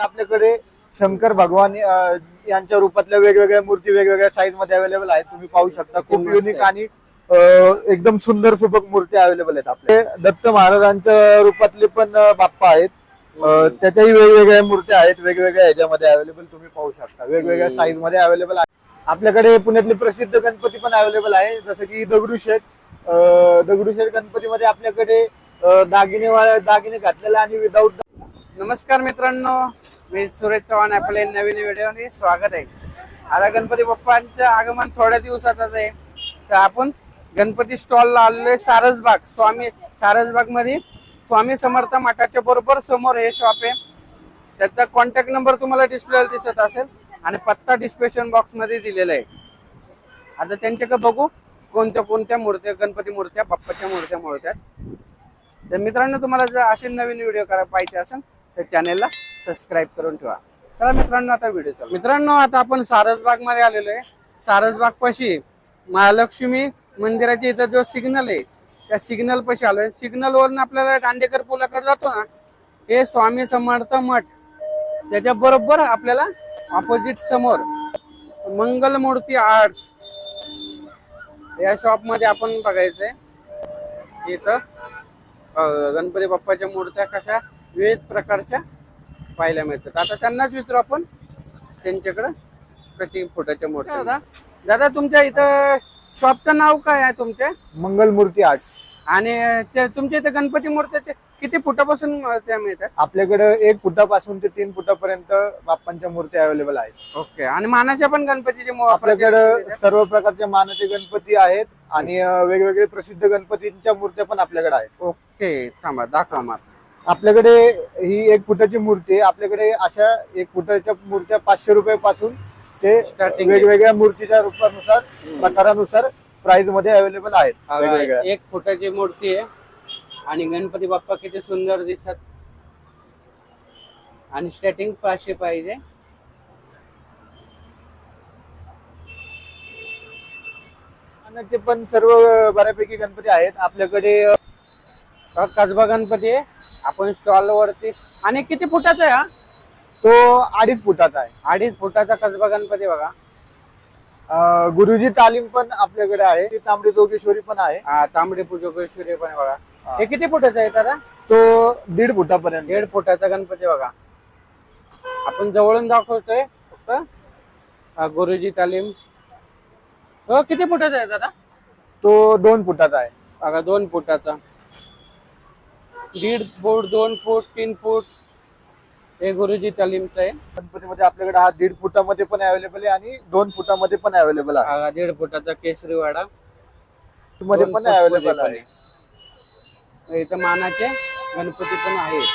आपल्याकडे शंकर भगवान यांच्या रूपातल्या वेगवेगळ्या मूर्ती वेगवेगळ्या साईजमध्ये अवेलेबल आहेत. तुम्ही पाहू शकता. खूप युनिक. आणि एकदम सुंदर सुबक मूर्ती अवेलेबल आहेत आपले दत्त महाराजांच्या रूपातले पण बाप्पा आहेत. त्याच्याही वेगवेगळ्या मूर्त्या आहेत. वेगवेगळ्या ह्याच्यामध्ये अवेलेबल तुम्ही पाहू शकता. वेगवेगळ्या. साईजमध्ये अवेलेबल आहे आपल्याकडे पुण्यातले प्रसिद्ध गणपती पण अवेलेबल आहे. जसं की दगडूशेठ दगडूशेठ गणपतीमध्ये आपल्याकडे दागिने दागिने घातलेला आणि विदाऊट नमस्कार मित्रांनो मी सुरेश चव्हाण आपले नवीन व्हिडिओने स्वागत आहे. आता गणपती बाप्पांचं आगमन थोड्या दिवसातच आहे. तर आपण गणपती स्टॉलला आलेलो आहे सारसबाग. स्वामी सारसबागमध्ये स्वामी समर्थ मठाच्या बरोबर समोर हे शॉप आहे. त्याचा कॉन्टॅक्ट नंबर तुम्हाला डिस्प्लेला दिसत असेल आणि पत्ता डिस्क्रिप्शन बॉक्समध्ये दिलेला आहे. आता त्यांच्याकडे बघू कोणत्या कोणत्या मूर्त्या गणपती मूर्त्या बाप्पाच्या मूर्त्या मूर्त्या. तर मित्रांनो तुम्हाला जर असे नवीन व्हिडिओ करा पाहिजे असेल तर चॅनेलला सबस्क्राईब करून ठेवा. चला मित्रांनो आता व्हिडिओ चालू. मित्रांनो आता आपण सारसबागमध्ये आलेलो आहे. सारसबाग पाशी महालक्ष्मी मंदिराच्या इथं जो सिग्नल आहे त्या सिग्नल पाशी आलोय. सिग्नल वरून आपल्याला दांडेकर पुलाकडे जातो ना हे स्वामी समर्थ मठ. त्याच्या बरोबर आपल्याला ऑपोजिट समोर मंगलमूर्ती आर्ट्स या शॉपमध्ये आपण बघायचंय. इथं गणपती बाप्पाच्या मूर्त्या कशा विविध प्रकारच्या पाहायला मिळतात. आता त्यांनाच विचारू आपण. त्यांच्याकडं प्रति फुटाच्या मूर्त्या दादा. दादा तुमच्या इथं शॉपचं नाव काय आहे तुमच्या? मंगलमूर्ती आर्ट. आणि ते तुमच्या इथं गणपती मूर्त्याचे किती फुटापासून अं, त्या मिळतात? आपल्याकडे एक फुटापासून ते तीन फुटापर्यंत बाप्पांच्या मूर्त्या अवेलेबल आहेत. ओके. आणि मानाच्या पण गणपतीचे मो- आपल्याकडे सर्व प्रकारचे मानाचे गणपती आहेत आणि अं, वेगवेगळे प्रसिद्ध गणपतींच्या मूर्त्या पण आपल्याकडे आहेत. ओके. थांबा दाखवा मला आपल्याकडे ही एक फुटाची मूर्ती आहे. आपल्याकडे अशा एक फुटाच्या मूर्त्या पाचशे रुपये पासून ते. वेगवेगळ्या मूर्तीच्या रूपानुसार प्रकारानुसार प्राइसमध्ये अवेलेबल आहेत. वेगवेगळ्या. एक फुटाची मूर्ती आहे. आणि गणपती बाप्पा किती सुंदर दिसत आणि स्टार्टिंग पाचशे पाहिजे. पण सर्व बऱ्यापैकी गणपती आहेत. आपल्याकडे कसबा गणपती आहे. आपण स्टॉल वरती. आणि किती फुटाचा आहे हा? तो अडीच फुटाचा आहे. अडीच फुटाचा कसबा गणपती बघा. अं, गुरुजी तालीम पण आपल्याकडे आहे. ती तांबडी जोगेश्वरी पण आहे. हा तांबडी पूजोकेश्वरी पण आहे बघा. हे. किती फुटाचा आहे दादा? तो दीड फुटापर्यंत. दीड फुटाचा गणपती बघा. आपण जवळून दाखवतोय फक्त. हा गुरुजी तालीम. हो किती फुटाचा आहे दादा? तो दोन फुटाचा आहे. बघा दोन फुटाचा. दीड फूट दोन फूट तीन फूट हे गुरुजी तालीमचं आहे. गणपतीमध्ये आपल्याकडे हा दीड फुटामध्ये पण अवेलेबल आहे आणि दोन फुटामध्ये पण अवेलेबल आहे. हा दीड फुटाचा केसरी वाडा मध्ये दोन पण फूट अवेलेबलमध्ये आहे. पण इथं मानाचे गणपती पण आहेत.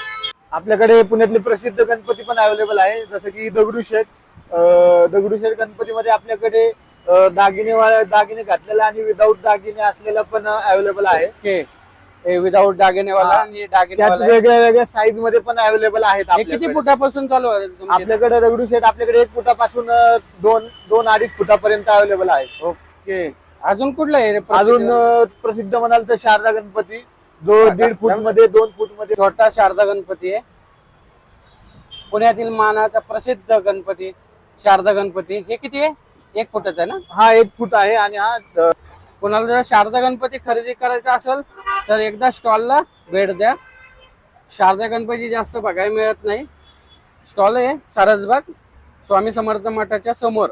आपल्याकडे पुण्यातले प्रसिद्ध गणपती पण अवेलेबल आहे. जसं की दगडूशेठ अं, दगडूशेठ गणपतीमध्ये आपल्याकडे अं, दागिने वा- दागिने घातलेला आणि विदाऊट दागिने असलेला पण अवेलेबल आहे. ओके. विदाऊट दागिनेवाला हा. आणि त्यात दागिनेवाला. वेगळ्या वेगळ्या साईजमध्ये पण अवेलेबल आहेत हे किती आपल्याकडे फुटापासून चालू आहे? आपल्याकडे दगडूशेठ आपल्याकडे एक फुटापासून अं, दोन दोन अडीच फुटापर्यंत अवेलेबल आहे ओके अजून कुठलं आहे रे अजून प्रसिद्ध? अं, प्रसिद्ध म्हणाल तर शारदा गणपती जो? दीड फूटमध्ये दोन फूटमध्ये छोटा शारदा गणपती आहे पुण्यातील मानाचा प्रसिद्ध गणपती शारदा गणपती हे किती आहे एक फुटाचा आहे ना हा एक फूट आहे आणि हा अं, कोणाला जर शारदा गणपती खरेदी करायचा असेल तर एकदा स्टॉलला भेट द्या. शारदा गणपती जास्त बघायला मिळत नाही. स्टॉल आहे सारसबाग स्वामी समर्थ मठाच्या समोर.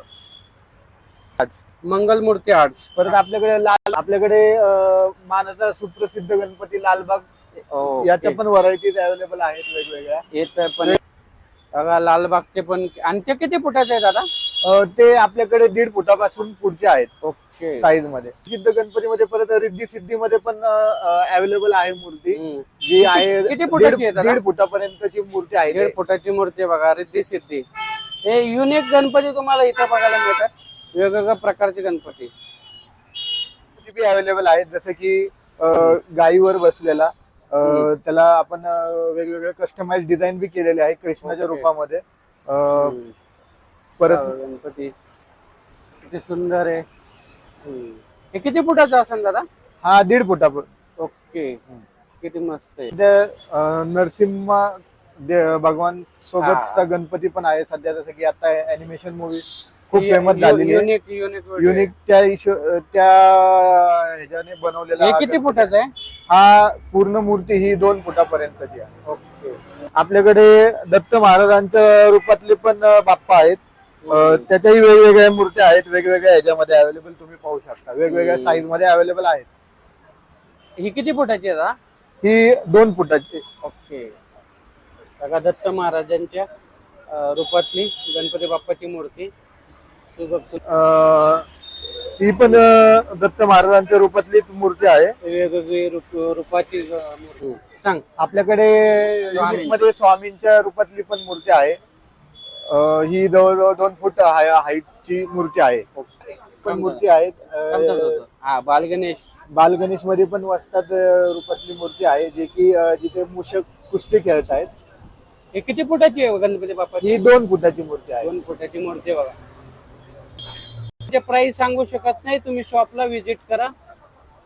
मंगलमूर्ती आर्ट्स परत आपल्याकडे लाल आपल्याकडे अं, मानाचा सुप्रसिद्ध गणपती लालबाग. ओके. याच्या पण व्हरायटीज अवेलेबल आहेत वेगवेगळ्या. येत पण बघा लालबागचे पण. आणि ते किती फुटाचे आहे दादा? ते आपल्याकडे दीड फुटापासून पुढचे आहेत. ओके. साईजमध्ये. सिद्ध गणपतीमध्ये परत रिद्धी सिद्धीमध्ये पण अवेलेबल आहे मूर्ती. जी आहे किती फुटाची दीड आहे दादा? दीड फुटापर्यंतची मूर्ती आहे दीड फुटाची मूर्ती बघा रिद्धी सिद्धी. हे युनिक गणपती तुम्हाला इथं बघायला मिळतात. वेगवेगळ्या प्रकारचे गणपती. ती अवेलेबल आहेत. जसं की गायीवर बसलेला त्याला आपण वेगवेगळे कस्टमाइज डिझाईन बी केलेले आहे कृष्णाच्या. रूपामध्ये. परत गणपती. किती सुंदर आहे. हे किती फुटाचं असेल दादा? हा दीड फुटा ओके. किती मस्त आहे. दे- भगवान सोबतचा. गणपती पण आहे सध्या जसं की आता अॅनिमेशन मूवी खूप फेमस झालेली आहे. युनिक युनिक युनिक त्या इशो त्या ह्याच्याने बनवलेला हे हा किती गणपती. फुटाचं आहे? हा पूर्ण मूर्ती ही दोन फुटापर्यंतची आहे. ओके. आपल्याकडे दत्त महाराजांच्या रूपातले पण अं, बाप्पा आहेत. त्याच्याही वेगवेगळ्या मूर्त्या आहेत वेगवेगळ्या ह्याच्यामध्ये अवेलेबल तुम्ही पाहू शकता. वेगवेगळ्या. साईजमध्ये अवेलेबल आहेत. ही किती फुटाची आहे दादा ही दोन फुटाची. ओके. बघा दत्त महाराजांच्या अं, रूपातली गणपती बाप्पाची मूर्ती. सुबक सुबक अं, ही पण अं, दत्त महाराजांच्या रूपातलीच मूर्ती आहे. वेगवेगळी रूप रूपाची अं, मूर्ती. सांग. आपल्याकडे मध्ये स्वामींच्या रूपातली पण मूर्ती आहे. अं, ही जवळजवळ दोन फूट हाईटची मूर्ती आहे. पण मूर्ती आहेत अं, हा बालगणेश. बालगणेशमध्ये पण वस्तात अं, रूपातली मूर्ती आहे जे की अं, जिथे मूषक कुस्ती खेळत आहेत. हे किती फुटाची आहे गणपती बाप्पाची? ही दोन फुटाची मूर्ती आहे. दोन फुटाची मूर्ती आहे बघा. प्राइस सांगू शकत नाही तुम्ही शॉपला व्हिजिट करा.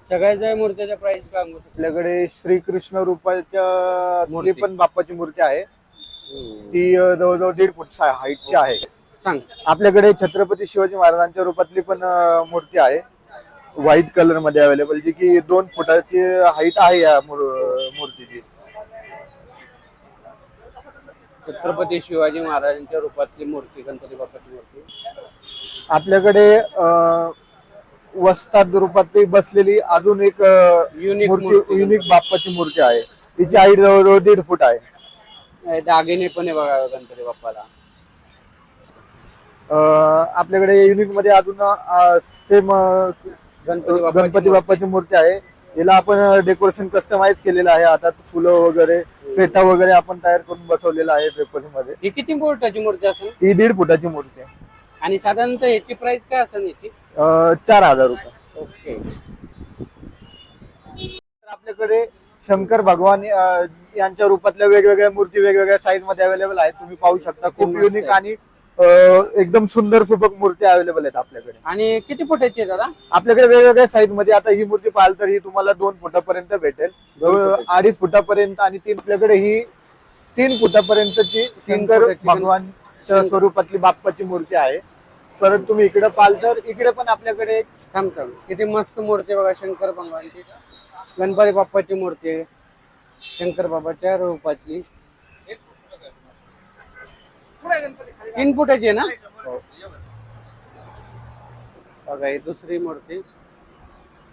सगळ्या मूर्तीच्या प्राइस सांगू शकता. आपल्याकडे श्रीकृष्ण रूपाच्या मूर्ती. पण बाप्पाची मूर्ती आहे. ती जवळजवळ दीड फूट हाईटची आहे. सांग. आपल्याकडे छत्रपती शिवाजी महाराजांच्या रूपातली पण मूर्ती आहे. व्हाईट कलरमध्ये अवेलेबल जी की दोन फुटाची हाईट आहे या मूर- मूर्तीची. छत्रपती शिवाजी महाराजांच्या रूपातली मूर्ती गणपती बाप्पाची मूर्ती? आपल्याकडे अं, वस्ताद रूपातली बसलेली अजून एक युनिक मूर्ती मूर्ती. युनिक बाप्पाची मूर्ती आहे. तिची हाईट जवळजवळ दीड फूट आहे. हे दागिने पण आहे बघा गणपती बाप्पाला. अं, आपल्याकडे युनिकमध्ये अजून सेम गणपती बाप्पाची गणपती बाप्पाची मूर्ती आहे. याला आपण डेकोरेशन कस्टमाइज केलेलं आहे. आता फुलं वगैरे फेटा वगैरे आपण तयार करून बसवलेला आहे डेकोरेशनमध्ये. ही किती फुटाची मूर्ती असेल? ही दीड फुटाची मूर्ती आहे. आणि साधारणतः याची प्राइस काय असेल याची? अं, चार हजार रुपये. ओके. तर आपल्याकडे शंकर भगवान अं, यांच्या रूपातल्या वेगवेगळ्या मूर्ती वेगवेगळ्या साईजमध्ये अवेलेबल आहेत. तुम्ही पाहू शकता. खूप युनिक. आणि अं, एकदम सुंदर सुबक मूर्ती अवेलेबल आहेत आपल्याकडे. आणि किती फुटाची आहे दादा? आपल्याकडे वेगवेगळ्या साईजमध्ये आता ही मूर्ती पाहाल तर ही तुम्हाला दोन फुटापर्यंत भेटेल. अं. अडीच फुटापर्यंत आणि तीन आपल्याकडे ही तीन फुटापर्यंतची शंकर फुटाची. भगवानच्या स्वरूपातली बाप्पाची मूर्ती आहे. परत तुम्ही इकडे पाहाल तर इकडे पण आपल्याकडे एक थांब थांब. किती मस्त मूर्ती आहे बघा शंकर भगवानची. गणपती बाप्पाची मूर्ती आहे. शंकर बाबाच्या रूपातली तीन फुटाची आहे ना? बघा ही दुसरी मूर्ती.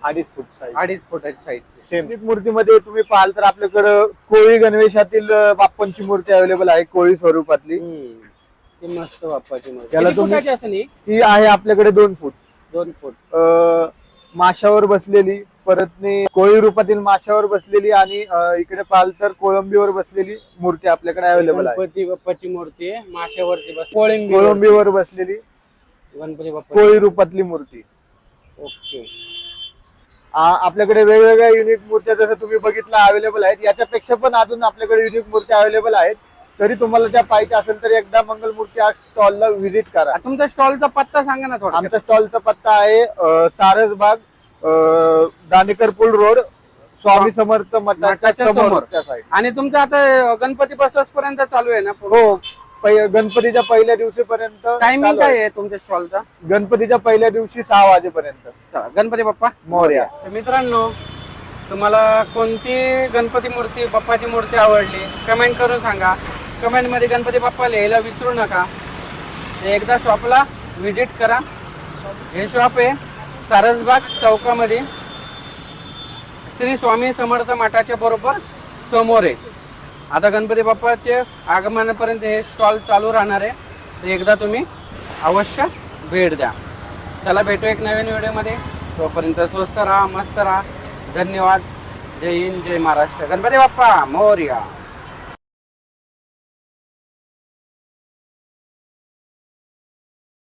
अडीच फूट साईज अडीच फुटाची साईज सेम मूर्तीमध्ये तुम्ही पाहाल तर आपल्याकडं कोळी गणवेशातील अं, बाप्पांची मूर्ती अवेलेबल आहे कोळी स्वरूपातली. ती मस्त बाप्पाची मूर्ती. त्याला किती तुम्ही- फुटाची असेल ही? ही आहे आपल्याकडे दोन फूट. दोन फूट. अं, माशावर बसलेली परत नी कोळी रूपातील माशावर बसलेली आणि इकडे पाहाल तर कोळंबीवर बसलेली मूर्ती आपल्याकडे अवेलेबल आहे. गणपती बाप्पाची मूर्ती आहे माशावरती बस कोळंबी कोळंबीवर बसलेली. गणपती बाप्पा कोळी रूपातली मूर्ती. ओके. आ- आपल्याकडे वेगवेगळ्या युनिक मूर्त्या जसं तुम्ही बघितलं अवेलेबल आहेत. याच्यापेक्षा पण अजून आपल्याकडे युनिक मूर्त्या अवेलेबल आहेत. तरी तुम्हाला त्या पाहिजे असेल तर एकदा मंगलमूर्ती आर्ट स्टॉलला व्हिजिट करा. आ, तुमच्या स्टॉलचा पत्ता सांगा ना थोडा आमचा स्टॉलचा पत्ता आहे सारसबाग दानेकर पूल रोड स्वामी समर्थ मठाच्या समोर. समोरच्या साईड आणि तुमचं आता गणपती बसस पर्यंत चालू आहे ना हो गणपतीच्या पहिल्या दिवशीपर्यंत टायमिंग चालू काय आहे. आहे तुमच्या स्टॉलचा गणपतीच्या पहिल्या दिवशी सहा वाजेपर्यंत. चला गणपती बाप्पा. मोरया. तर मित्रांनो तुम्हाला कोणती गणपती मूर्ती बाप्पाची मूर्ती आवडली? कमेंट करून सांगा. कमेंटमध्ये गणपती बाप्पा लिहायला विसरू नका. एकदा शॉपला व्हिजिट करा. हे शॉप आहे. सारसबाग चौकामध्ये श्री स्वामी समर्थ मठाच्या बरोबर समोर आहे. आता गणपती बाप्पाचे आगमनापर्यंत हे स्टॉल चालू राहणार आहे. तर एकदा तुम्ही अवश्य भेट द्या. चला भेटू एक नवीन व्हिडिओमध्ये. तोपर्यंत स्वस्त राहा मस्त राहा. धन्यवाद. जय हिंद जय महाराष्ट्र. गणपती बाप्पा मौर्या.